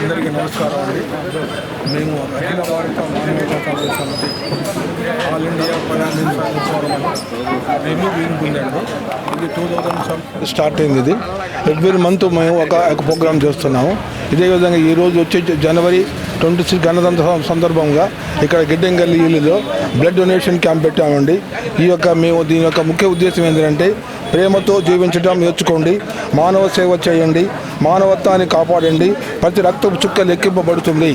నమస్కారం అండి. మేము Akhila Bharata Manava Samiti all India financial forum ఇది టూ థౌజండ్ స్టార్ట్ అయింది ఇది. ఎవ్రీ మంత్ మేము ఒక ఒక ప్రోగ్రామ్ చేస్తున్నాము. ఇదే విధంగా ఈరోజు వచ్చే జనవరి ట్వంటీ సిక్స్ గణతంత్ర సందర్భంగా ఇక్కడ గిడ్డంగల్లి ఇల్లులో బ్లడ్ డొనేషన్ క్యాంప్ పెట్టామండి. ఈ యొక్క మేము దీని యొక్క ముఖ్య ఉద్దేశం ఏంటంటే ప్రేమతో జీవించడం నేర్చుకోండి. మానవ సేవ చేయండి. మానవత్వాన్ని కాపాడండి. ప్రతి రక్తపు చుక్క లెక్కింపబడుతుంది.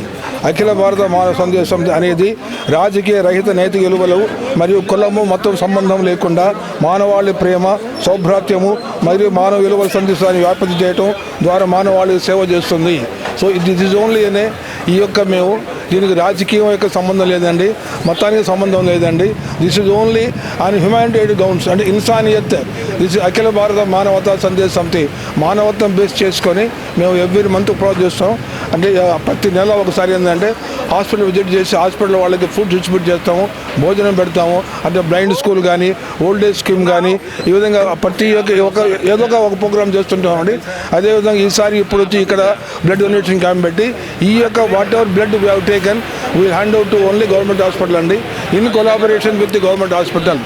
అఖిల భారత మానవ సందేశం అనేది రాజకీయ రహిత నైతిక విలువలు మరియు కులము మొత్తం సంబంధం లేకుండా మానవాళి ప్రేమ సౌభ్రాత్యము మరియు మానవ విలువల సందేశాన్ని వ్యాప్తి చేయటం ద్వారా మానవాళి సేవ చేస్తుంది. సో దిస్ ఇస్ ఓన్లీ అనే ఈ యొక్క మేము దీనికి రాజకీయం యొక్క సంబంధం లేదండి మతానికి సంబంధం లేదండి. This is only and humanitarian grounds అంటే ఇన్సానియత్ దిస్ అఖిల భారత మానవతా సందేశ సమితి. మానవత్వం బేస్ చేసుకొని మేము ఎవ్రీ మంత్ ప్రొవైడ్ చేస్తాం. అంటే ప్రతి నెల ఒకసారి ఏంటంటే హాస్పిటల్ విజిట్ చేసి హాస్పిటల్ వాళ్ళకి ఫుడ్ డిస్ట్రిబ్యూట్ చేస్తాము భోజనం పెడతాము. అంటే బ్లైండ్ స్కూల్ కానీ ఓల్డ్ ఏజ్ స్కీమ్ కానీ ఈ విధంగా ప్రతి ఒక్క ఒక ఏదో ఒక ఒక ప్రోగ్రామ్ చేస్తుంటామండి. అదేవిధంగా ఈసారి ఇప్పుడు వచ్చి ఇక్కడ బ్లడ్ డొనేషన్ క్యాంప్ పెట్టి ఈ యొక్క whatever blood we have taken we hand out to only government hospital అండి in collaboration with the government hospital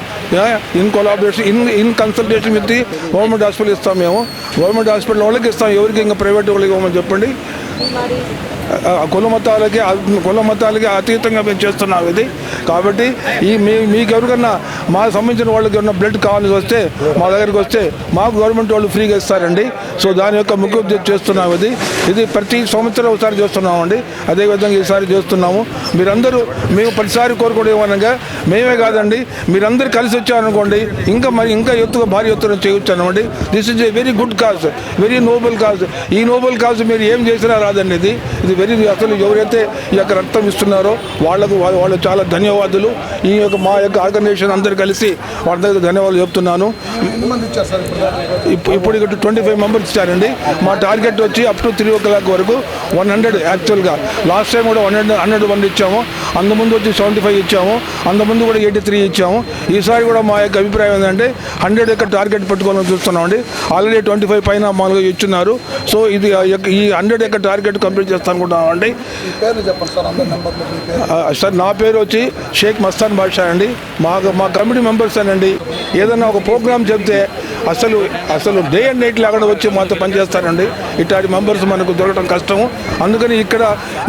in collaboration in in consultation with the government hospital ఇస్తాం మేము. గవర్నమెంట్ హాస్పిటల్ వాళ్ళకి ఇస్తాం ఎవరికి ఇంకా ప్రైవేట్ వాళ్ళకి ఇవ్వమని చెప్పండి. కుల మతాలకి కుల మతాలకి అతీతంగా మేము చేస్తున్నాం ఇది. కాబట్టి ఈ మీ మీకు ఎవరికన్నా మా సంబంధించిన వాళ్ళకి ఉన్న బ్లడ్ కావాలని వస్తే మా దగ్గరికి వస్తే మాకు గవర్నమెంట్ వాళ్ళు ఫ్రీగా ఇస్తారండి. సో దాని యొక్క ముఖ్య ఉద్దేశం చేస్తున్నాం ఇది ఇది ప్రతి సంవత్సరం ఒకసారి చేస్తున్నామండి. అదేవిధంగా ఈసారి చేస్తున్నాము. మీరందరూ మేము ప్రతిసారి కోరుకోవడం ఏమనగా మేమే కాదండి మీరందరూ కలిసి వచ్చారనుకోండి ఇంకా మరి ఇంకా ఎత్తుగా భారీ ఎత్తున చేయొచ్చు అనమాట this is a very good cause very noble cause ఈ నోబెల్ కాజ్ మీరు ఏం చేసినా రాదండి ఇది. ఇది వెరీ అసలు ఎవరైతే ఈ యొక్క రక్తం ఇస్తున్నారో వాళ్ళకు వాళ్ళు చాలా ధన్యవాదాలు. ఈ యొక్క మా యొక్క ఆర్గనైజేషన్ అందరికీ కలిసి వాళ్ళ దగ్గర ధన్యవాదాలు చెప్తున్నాను. ఇప్పుడు ఇక్కడ ట్వంటీ ఫైవ్ మెంబర్స్ ఇచ్చారండి. మా టార్గెట్ వచ్చి up to three o'clock వరకు వన్ హండ్రెడ్ యాక్చువల్గా లాస్ట్ టైం కూడా వన్ హండ్రెడ్ హండ్రెడ్ వన్ ఇచ్చాము. అంతకుముందు వచ్చి సెవెంటీ ఫైవ్ ఇచ్చాము అంతకుముందు కూడా ఎయిటీ త్రీ ఇచ్చాము. ఈసారి కూడా మా యొక్క అభిప్రాయం ఏంటంటే హండ్రెడ్ యొక్క టార్గెట్ పెట్టుకోవాలని చూస్తున్నామండి. ఆల్రెడీ ట్వంటీ ఫైవ్ పైన మామూలుగా ఇచ్చున్నారు. సో ఇది ఈ హండ్రెడ్ యొక్క టార్గెట్ కంప్లీట్ చేస్తాను అనుకుంటున్నామండి సార్ నా పేరు వచ్చి షేక్ మస్తాన్ బాషా అండి. మా మా కమిటీ మెంబర్స్ అండి. ఏదైనా ఒక ప్రోగ్రామ్ చెప్తే అసలు అసలు డే అండ్ నైట్ లాగా వచ్చి మాతో పనిచేస్తారండి. ఇట్లాంటి మెంబర్స్ మనకు దొరకడం కష్టము. అందుకని ఇక్కడ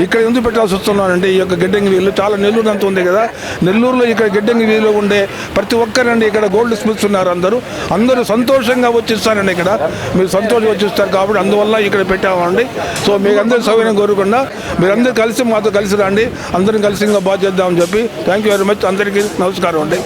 ఇక్కడ ఎందుకు పెట్టాల్సి వస్తున్నానండి ఈ యొక్క గిడ్డంగి వీళ్ళు చాలా నెల్లూరు అంత ఉంది కదా. నెల్లూరులో ఇక్కడ గిడ్డంగి వీధిలో ఉండే ప్రతి ఒక్కరండి ఇక్కడ గోల్డ్ స్మిత్స్ ఉన్నారు అందరూ. అందరూ సంతోషంగా వచ్చిస్తారండి ఇక్కడ. మీరు సంతోషంగా వచ్చిస్తారు కాబట్టి అందువల్ల ఇక్కడ పెట్టామండి. సో మీకు అందరూ సౌకర్యం కోరకుండా మీరందరూ కలిసి మాతో కలిసి రండి. అందరం కలిసి ఇంకా బాగా చేద్దామని చెప్పి. థ్యాంక్ యూ వెరీ మచ్ అందరికీ నమస్కారం అండి.